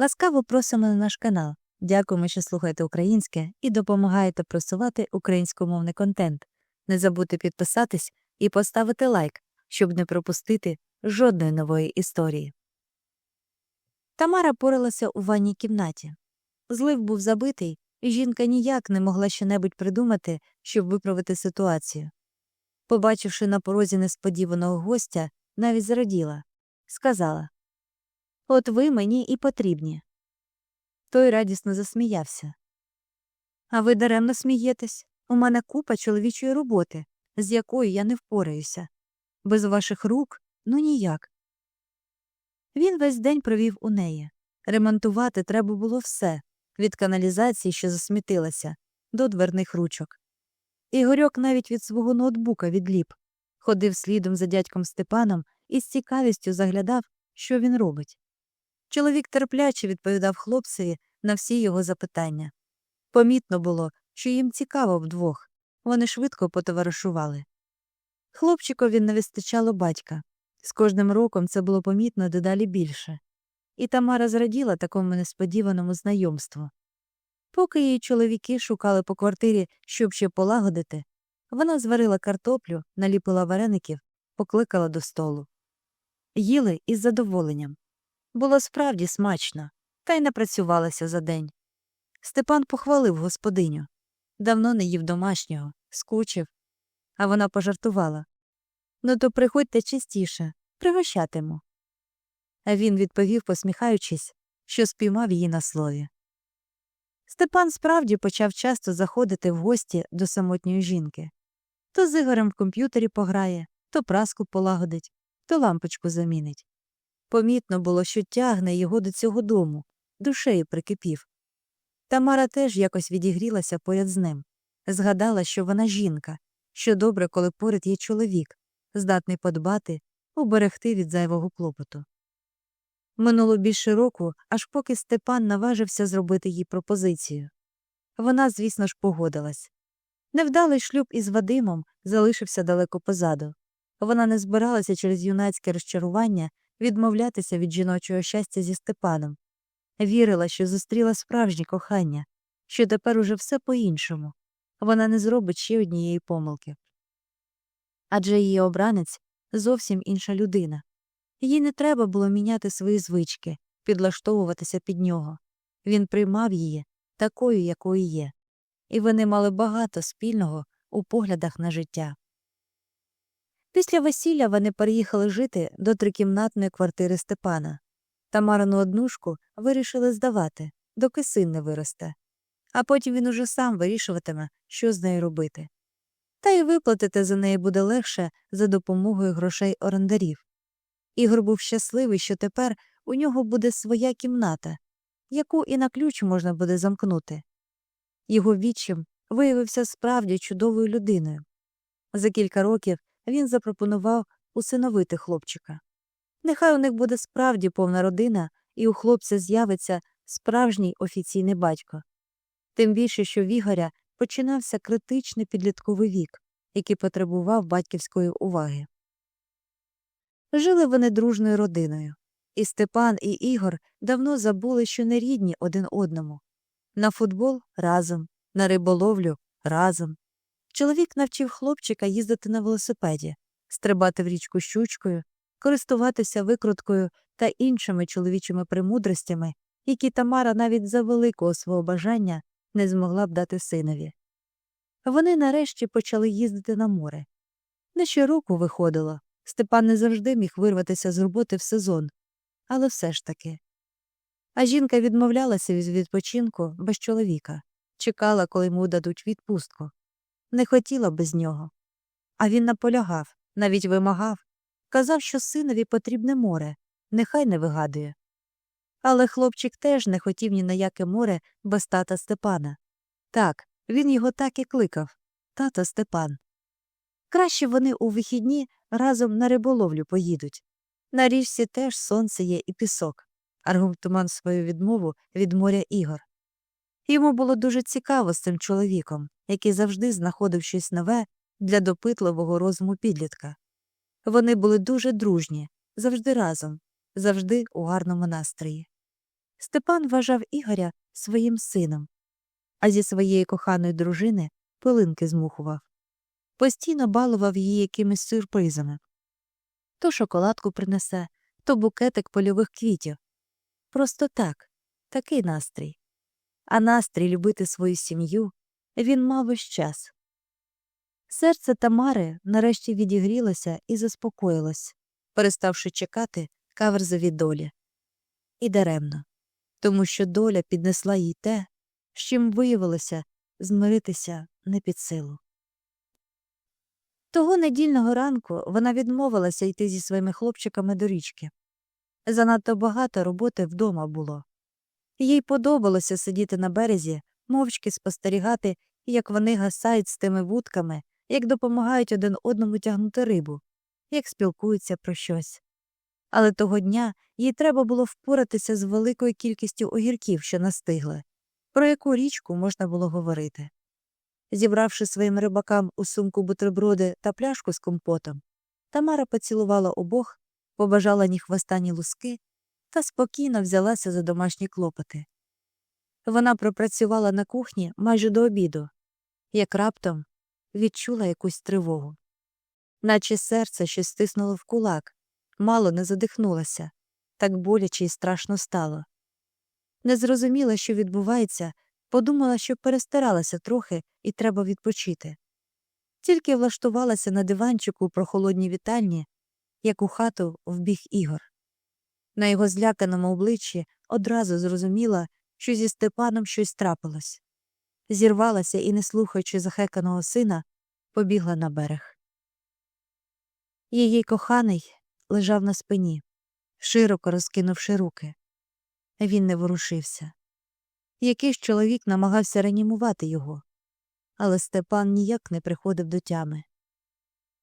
Ласкаво просимо на наш канал. Дякуємо, що слухаєте українське і допомагаєте просувати українськомовний контент. Не забудьте підписатись і поставити лайк, щоб не пропустити жодної нової історії. Тамара поралася у ванній кімнаті. Злив був забитий, і жінка ніяк не могла щонебудь придумати, щоб виправити ситуацію. Побачивши на порозі несподіваного гостя, навіть зраділа. Сказала От ви мені і потрібні. Той радісно засміявся. А ви даремно смієтесь. У мене купа чоловічої роботи, з якою я не впораюся. Без ваших рук ну ніяк. Він весь день провів у неї. Ремонтувати треба було все від каналізації, що засмітилася, до дверних ручок. Ігорьок навіть від свого ноутбука відліп, ходив слідом за дядьком Степаном і з цікавістю заглядав, що він робить. Чоловік терпляче відповідав хлопцеві на всі його запитання. Помітно було, що їм цікаво вдвох, вони швидко потоваришували. Хлопчикові не вистачало батька. З кожним роком це було помітно дедалі більше. І Тамара зраділа такому несподіваному знайомству. Поки її чоловіки шукали по квартирі, щоб ще полагодити, вона зварила картоплю, наліпила вареників, покликала до столу. Їли із задоволенням. Було справді смачно, та й напрацювалася за день. Степан похвалив господиню. Давно не їв домашнього, скучив. А вона пожартувала. Ну, то приходьте частіше, пригощатиму. А він відповів, посміхаючись, що спіймав її на слові. Степан справді почав часто заходити в гості до самотньої жінки. То з Ігорем в комп'ютері пограє, то праску полагодить, то лампочку замінить. Помітно було, що тягне його до цього дому, душею прикипів. Тамара теж якось відігрілася поряд з ним, згадала, що вона жінка, що добре, коли поряд є чоловік, здатний подбати, уберегти від зайвого клопоту. Минуло більше року, аж поки Степан наважився зробити їй пропозицію. Вона, звісно ж, погодилась. Невдалий шлюб із Вадимом залишився далеко позаду. Вона не збиралася через юнацьке розчарування відмовлятися від жіночого щастя зі Степаном. Вірила, що зустріла справжнє кохання, що тепер уже все по-іншому. Вона не зробить ще однієї помилки. Адже її обранець зовсім інша людина. Їй не треба було міняти свої звички, підлаштовуватися під нього. Він приймав її такою, якою є, і вони мали багато спільного у поглядах на життя. Після весілля вони переїхали жити до трикімнатної квартири Степана. Тамарину однушку вирішили здавати, доки син не виросте, а потім він уже сам вирішуватиме, що з нею робити. Та й виплатити за неї буде легше за допомогою грошей орендарів. Ігор був щасливий, що тепер у нього буде своя кімната, яку і на ключ можна буде замкнути. Його відчим виявився справді чудовою людиною. За кілька років він запропонував усиновити хлопчика. Нехай у них буде справді повна родина, і у хлопця з'явиться справжній офіційний батько. Тим більше, що в Ігоря починався критичний підлітковий вік, який потребував батьківської уваги. Жили вони дружною родиною, і Степан, і Ігор давно забули, що не рідні один одному. На футбол разом, на риболовлю разом. Чоловік навчив хлопчика їздити на велосипеді, стрибати в річку щучкою, користуватися викруткою та іншими чоловічими премудростями, які Тамара навіть за великого свого бажання не змогла б дати синові. Вони нарешті почали їздити на море. Не щороку виходило, Степан не завжди міг вирватися з роботи в сезон, але все ж таки. А жінка відмовлялася від відпочинку без чоловіка, чекала, коли йому дадуть відпустку. Не хотіла без нього. А він наполягав, навіть вимагав, казав, що синові потрібне море, нехай не вигадує. Але хлопчик теж не хотів ні на яке море без тата Степана. Так, він його так і кликав тато Степан. Краще вони у вихідні разом на риболовлю поїдуть. На річці теж сонце є і пісок, аргументував свою відмову від моря Ігор. Йому було дуже цікаво з цим чоловіком, який завжди знаходив щось нове для допитливого розуму підлітка. Вони були дуже дружні, завжди разом, завжди у гарному настрої. Степан вважав Ігоря своїм сином, а зі своєї коханої дружини пилинки змухував. Постійно балував її якимись сюрпризами. То шоколадку принесе, то букетик польових квітів. Просто так, такий настрій. А настрій любити свою сім'ю він мав весь час. Серце Тамари нарешті відігрілося і заспокоїлось, переставши чекати каверзові долі. І даремно, тому що доля піднесла їй те, з чим виявилося змиритися не під силу. Того недільного ранку вона відмовилася йти зі своїми хлопчиками до річки. Занадто багато роботи вдома було. Їй подобалося сидіти на березі, мовчки спостерігати, як вони гасають з тими вудками, як допомагають один одному тягнути рибу, як спілкуються про щось. Але того дня їй треба було впоратися з великою кількістю огірків, що настигли, про яку річку можна було говорити. Зібравши своїм рибакам у сумку бутерброди та пляшку з компотом, Тамара поцілувала обох, побажала ні хвостані луски та спокійно взялася за домашні клопоти. Вона пропрацювала на кухні майже до обіду, як раптом відчула якусь тривогу. Наче серце щось стиснуло в кулак, мало не задихнулася, так боляче і страшно стало. Не зрозуміла, що відбувається, подумала, що перестаралася трохи і треба відпочити. Тільки влаштувалася на диванчику у прохолодній вітальні, як у хату вбіг Ігор. На його зляканому обличчі одразу зрозуміла, що зі Степаном щось трапилось. Зірвалася і, не слухаючи захеканого сина, побігла на берег. Її коханий лежав на спині, широко розкинувши руки. Він не ворушився. Якийсь чоловік намагався реанімувати його, але Степан ніяк не приходив до тями.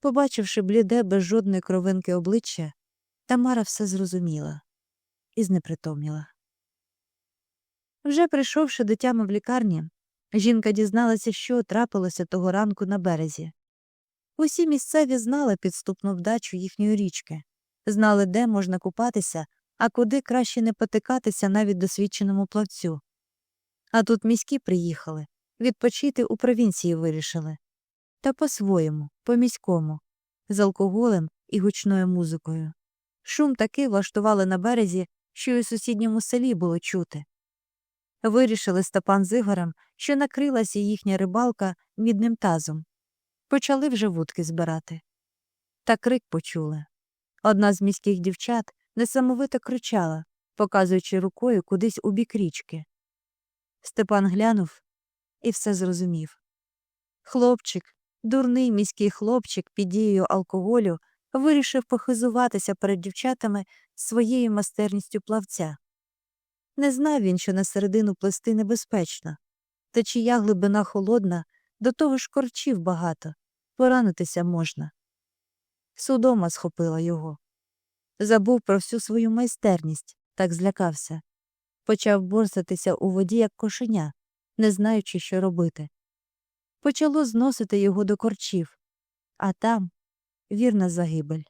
Побачивши бліде без жодної кровинки обличчя, Тамара все зрозуміла і знепритомніла. Вже прийшовши до тями в лікарні, жінка дізналася, що трапилося того ранку на березі. Усі місцеві знали підступну вдачу їхньої річки, знали, де можна купатися, а куди краще не потикатися навіть досвідченому плавцю. А тут міські приїхали, відпочити у провінції вирішили. Та по-своєму, по-міському, з алкоголем і гучною музикою. Шум такий влаштували на березі, що й у сусідньому селі було чути. Вирішили Степан з Ігорем, що накрилася їхня рибалка мідним тазом. Почали вже вудки збирати. Та крик почули. Одна з міських дівчат несамовито кричала, показуючи рукою кудись у бік річки. Степан глянув і все зрозумів. Хлопчик, дурний міський хлопчик під дією алкоголю, вирішив похизуватися перед дівчатами своєю майстерністю плавця. Не знав він, що на середину плести небезпечно, та чия глибина холодна, до того ж корчів багато, поранитися можна. Судома схопила його. Забув про всю свою майстерність, так злякався. Почав борсатися у воді, як кошеня, не знаючи, що робити. Почало зносити його до корчів, а там вірна загибель.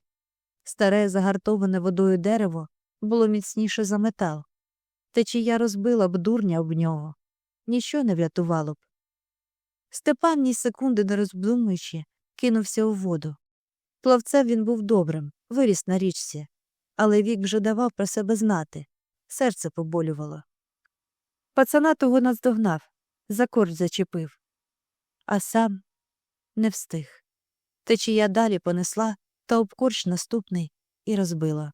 Старе, загартоване водою дерево було міцніше за метал. Течія розбила б дурня об нього, ніщо не врятувало б. Степан, ні секунди не роздумуючи, кинувся у воду. Плавцем він був добрим, виріс на річці, але вік вже давав про себе знати, серце поболювало. Пацана того наздогнав, за корч зачепив, а сам не встиг. Течія далі понесла та об корч наступний і розбила.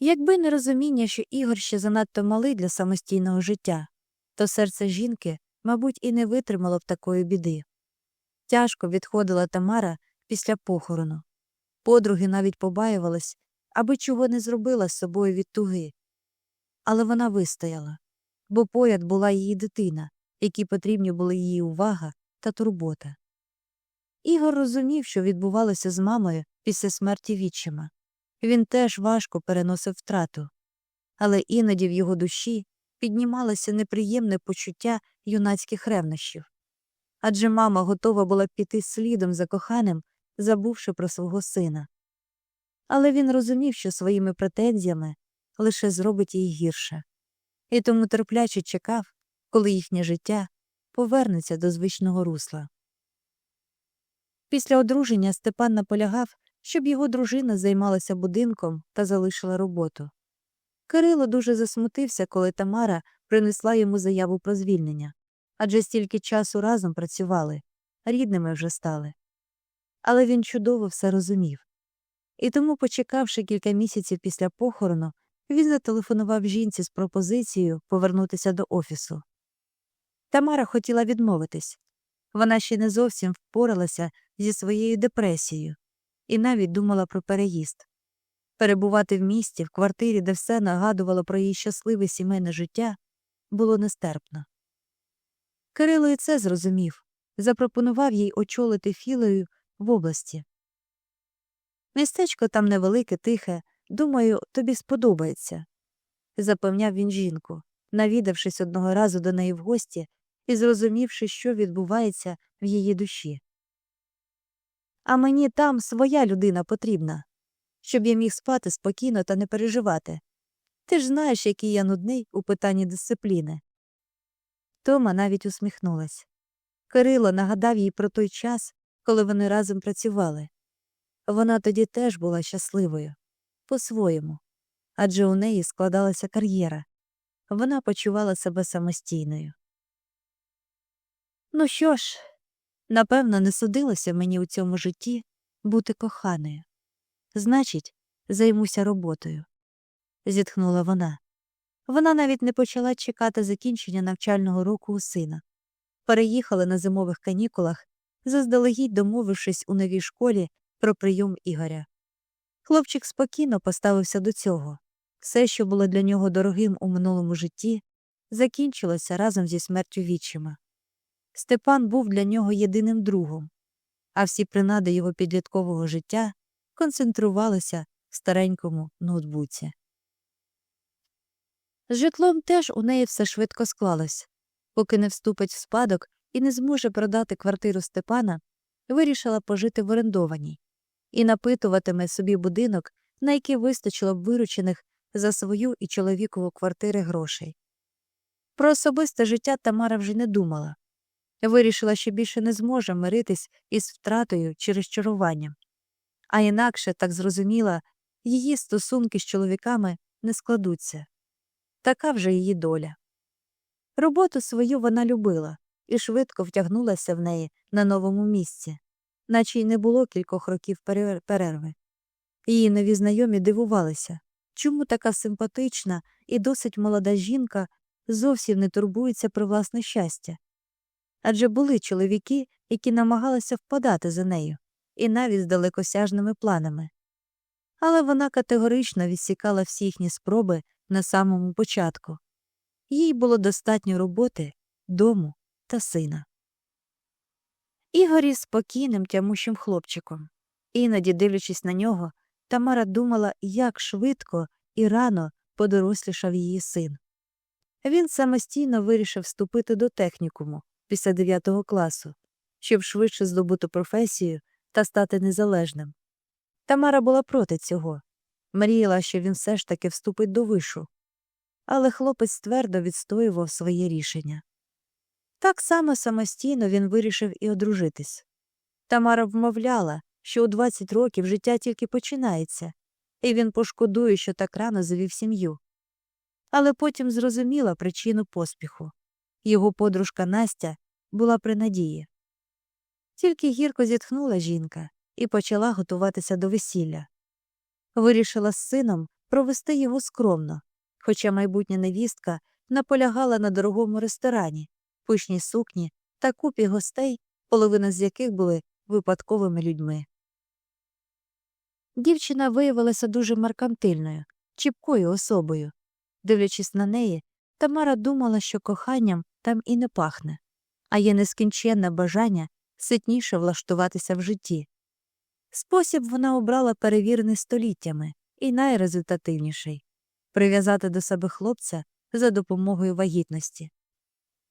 Якби не розуміння, що Ігор ще занадто малий для самостійного життя, то серце жінки, мабуть, і не витримало б такої біди. Тяжко відходила Тамара після похорону. Подруги навіть побаювались, аби чого не зробила з собою від туги. Але вона вистояла, бо поряд була її дитина, якій потрібні були її увага та турбота. Ігор розумів, що відбувалося з мамою після смерті відчима. Він теж важко переносив втрату, але іноді в його душі піднімалося неприємне почуття юнацьких ревнощів. Адже мама готова була піти слідом за коханим, забувши про свого сина. Але він розумів, що своїми претензіями лише зробить їй гірше. І тому терпляче чекав, коли їхнє життя повернеться до звичного русла. Після одруження Степан наполягав, щоб його дружина займалася будинком та залишила роботу. Кирило дуже засмутився, коли Тамара принесла йому заяву про звільнення адже стільки часу разом працювали, рідними вже стали. Але він чудово все розумів. І тому, почекавши кілька місяців після похорону, він зателефонував жінці з пропозицією повернутися до офісу. Тамара хотіла відмовитись. Вона ще не зовсім впоралася зі своєю депресією і навіть думала про переїзд. Перебувати в місті, в квартирі, де все нагадувало про її щасливе сімейне життя, було нестерпно. Кирило і це зрозумів, запропонував їй очолити філею в області. Містечко там невелике, тихе, думаю, тобі сподобається, запевняв він жінку, навідавшись одного разу до неї в гості і зрозумівши, що відбувається в її душі. А мені там своя людина потрібна, щоб я міг спати спокійно та не переживати. Ти ж знаєш, який я нудний у питанні дисципліни. Тома навіть усміхнулась. Кирило нагадав їй про той час, коли вони разом працювали. Вона тоді теж була щасливою, по-своєму, адже у неї складалася кар'єра. Вона почувала себе самостійною. Ну що ж, напевно, не судилося мені у цьому житті бути коханою. Значить, займуся роботою, зітхнула вона. Вона навіть не почала чекати закінчення навчального року у сина. Переїхали на зимових канікулах, заздалегідь домовившись у новій школі про прийом Ігоря. Хлопчик спокійно поставився до цього. Все, що було для нього дорогим у минулому житті, закінчилося разом зі смертю вічима. Степан був для нього єдиним другом, а всі принади його підліткового життя концентрувалися в старенькому ноутбуці. З житлом теж у неї все швидко склалось. Поки не вступить в спадок і не зможе продати квартиру Степана, вирішила пожити в орендованій і напитуватиме собі будинок, на який вистачило б виручених за свою і чоловікову квартири грошей. Про особисте життя Тамара вже не думала. Вирішила, що більше не зможе миритись із втратою чи розчаруванням. А інакше, так зрозуміла, її стосунки з чоловіками не складуться. Така вже її доля. Роботу свою вона любила і швидко втягнулася в неї на новому місці, наче й не було кількох років перерви. Її нові знайомі дивувалися, чому така симпатична і досить молода жінка зовсім не турбується про власне щастя. Адже були чоловіки, які намагалися впадати за нею, і навіть з далекосяжними планами. Але вона категорично відсікала всі їхні спроби на самому початку. Їй було достатньо роботи, дому та сина. Ігор із спокійним тямущим хлопчиком. Іноді, дивлячись на нього, Тамара думала, як швидко і рано подорослішав її син. Він самостійно вирішив вступити до технікуму після 9 класу, щоб швидше здобути професію та стати незалежним. Тамара була проти цього, мріяла, що він все ж таки вступить до вишу. Але хлопець твердо відстоював своє рішення. Так само самостійно він вирішив і одружитись. Тамара вмовляла, що у 20 років життя тільки починається, і він пошкодує, що так рано завів сім'ю. Але потім зрозуміла причину поспіху. Його подружка Настя була при надії. Тільки гірко зітхнула жінка і почала готуватися до весілля. Вирішила з сином провести його скромно, хоча майбутня невістка наполягала на дорогому ресторані, пишній сукні та купі гостей, половина з яких були випадковими людьми. Дівчина виявилася дуже меркантильною, чіпкою особою. Дивлячись на неї, Тамара думала, що коханням там і не пахне, а є нескінченне бажання ситніше влаштуватися в житті. Спосіб вона обрала перевірений століттями і найрезультативніший прив'язати до себе хлопця за допомогою вагітності.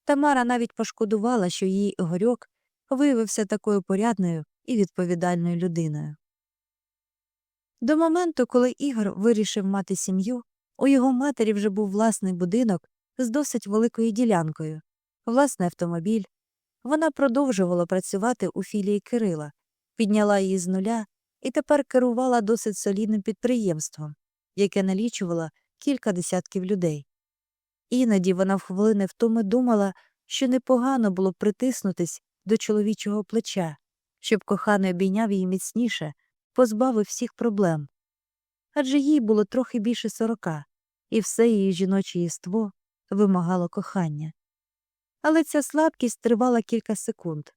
Тамара навіть пошкодувала, що її Ігорьок виявився такою порядною і відповідальною людиною. До моменту, коли Ігор вирішив мати сім'ю, У його матері вже був власний будинок з досить великою ділянкою, власний автомобіль. Вона продовжувала працювати у філії Кирила, підняла її з нуля і тепер керувала досить солідним підприємством, яке налічувало кілька десятків людей. Іноді вона в хвилини втоми думала, що непогано було б притиснутись до чоловічого плеча, щоб коханий обійняв її міцніше, позбавив всіх проблем. Адже їй було трохи більше сорока, і все її жіноче єство вимагало кохання. Але ця слабкість тривала кілька секунд.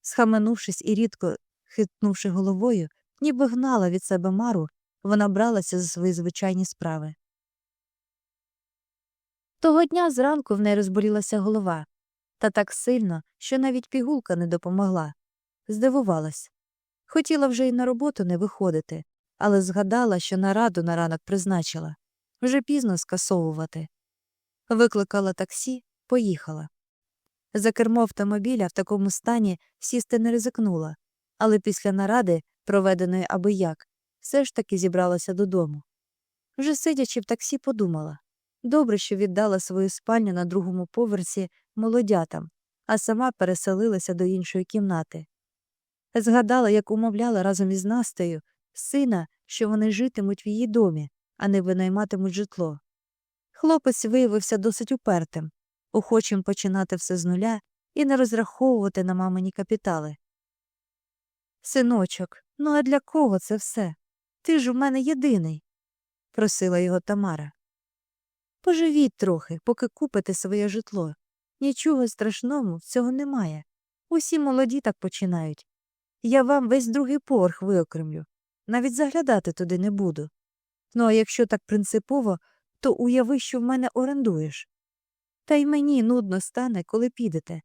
Схаменувшись і рідко хитнувши головою, ніби гнала від себе мару, вона бралася за свої звичайні справи. Того дня зранку в неї розболілася голова, та так сильно, що навіть пігулка не допомогла. Здивувалась. Хотіла вже й на роботу не виходити, але згадала, що нараду на ранок призначила. Вже пізно скасовувати. Викликала таксі, поїхала. За кермо автомобіля в такому стані сісти не ризикнула, але після наради, проведеної аби як, все ж таки зібралася додому. Вже сидячи в таксі, подумала добре, що віддала свою спальню на другому поверсі молодятам, а сама переселилася до іншої кімнати. Згадала, як умовляла разом із Настею сина, що вони житимуть в її домі, а не винайматимуть житло. Хлопець виявився досить упертим, охочим починати все з нуля і не розраховувати на мамині капітали. Синочок, ну а для кого це все? Ти ж у мене єдиний, просила його Тамара. Поживіть трохи, поки купите своє житло. Нічого страшного в цього немає. Усі молоді так починають. Я вам весь другий поверх виокремлю, навіть заглядати туди не буду. Ну а якщо так принципово, то уяви, що в мене орендуєш. Та й мені нудно стане, коли підете.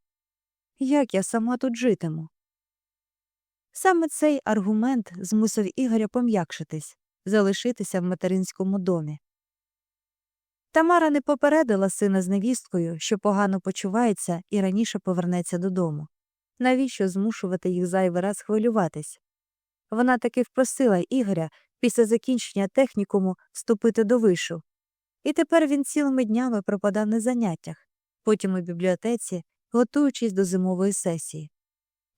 Як я сама тут житиму? Саме цей аргумент змусив Ігоря пом'якшитись, залишитися в материнському домі. Тамара не попередила сина з невісткою, що погано почувається і раніше повернеться додому. Навіщо змушувати їх зайвий раз хвилюватись? Вона таки впросила Ігоря після закінчення технікуму вступити до вишу. І тепер він цілими днями пропадав на заняттях, потім у бібліотеці, готуючись до зимової сесії.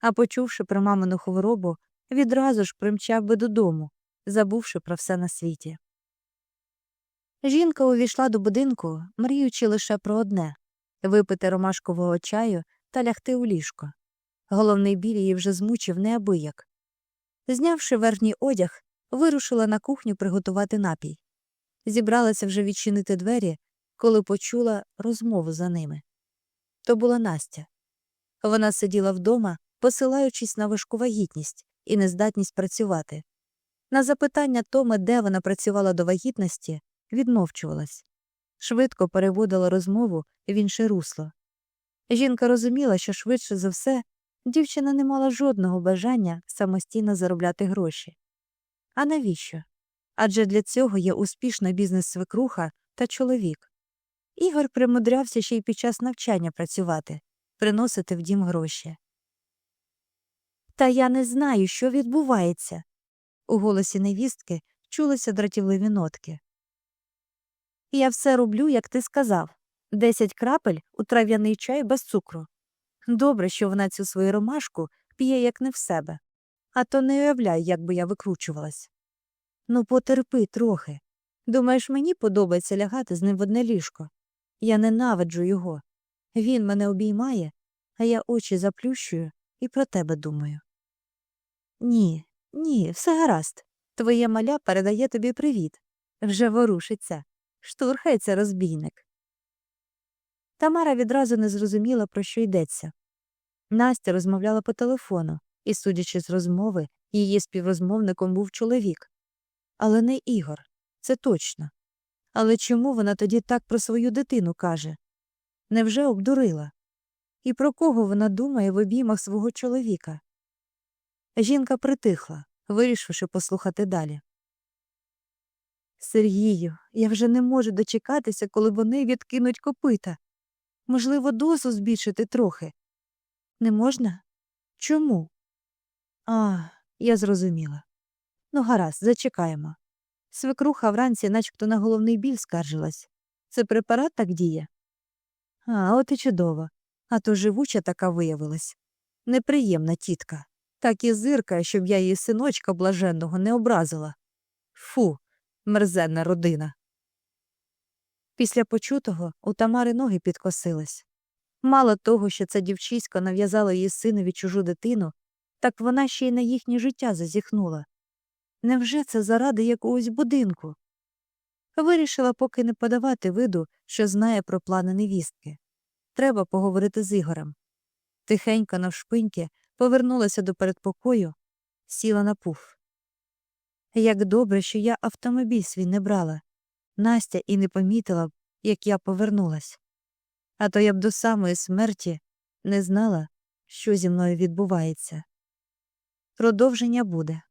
А почувши про мамину хворобу, відразу ж примчав би додому, забувши про все на світі. Жінка увійшла до будинку, мріючи лише про одне випити ромашкового чаю та лягти у ліжко. Головний біль її вже змучив неабияк. Знявши верхній одяг, вирушила на кухню приготувати напій. Зібралася вже відчинити двері, коли почула розмову за ними. То була Настя. Вона сиділа вдома, посилаючись на важку вагітність і нездатність працювати. На запитання Томи, де вона працювала до вагітності, відмовчувалась. Швидко переводила розмову в інше русло. Жінка розуміла, що швидше за все дівчина не мала жодного бажання самостійно заробляти гроші. А навіщо? Адже для цього є успішна бізнес-свекруха та чоловік. Ігор примудрявся ще й під час навчання працювати, приносити в дім гроші. Та я не знаю, що відбувається. У голосі невістки чулися дратівливі нотки. Я все роблю, як ти сказав десять крапель у трав'яний чай без цукру. Добре, що вона цю свою ромашку п'є як не в себе, а то не уявляю, як би я викручувалась. Ну, потерпи трохи. Думаєш, мені подобається лягати з ним в одне ліжко? Я ненавиджу його. Він мене обіймає, а я очі заплющую і про тебе думаю. Ні, ні, все гаразд. Твоє маля передає тобі привіт. Вже ворушиться, штурхається розбійник. Тамара відразу не зрозуміла, про що йдеться. Настя розмовляла по телефону, і, судячи з розмови, її співрозмовником був чоловік. Але не Ігор, це точно. Але чому вона тоді так про свою дитину каже? Невже обдурила? І про кого вона думає в обіймах свого чоловіка? Жінка притихла, вирішивши послухати далі. Сергію, я вже не можу дочекатися, коли вони відкинуть копита. Можливо, дозу збільшити трохи. Не можна? Чому? А, я зрозуміла. Ну, гаразд, зачекаємо. Свекруха вранці начебто на головний біль скаржилась. Це препарат так діє? А, от і чудово. А то живуча така виявилась. Неприємна тітка. Так і зиркає, щоб я її синочка блаженного не образила. Фу, мерзенна родина. Після почутого у Тамари ноги підкосились. Мало того, що це дівчисько нав'язало її синові чужу дитину, так вона ще й на їхнє життя зазіхнула. Невже це заради якогось будинку? Вирішила поки не подавати виду, що знає про плани невістки. Треба поговорити з Ігорем. Тихенько навшпиньки повернулася до передпокою, сіла на пуф. Як добре, що я автомобіль свій не брала. Настя і не помітила б, як я повернулась. А то я б до самої смерті не знала, що зі мною відбувається. Продовження буде.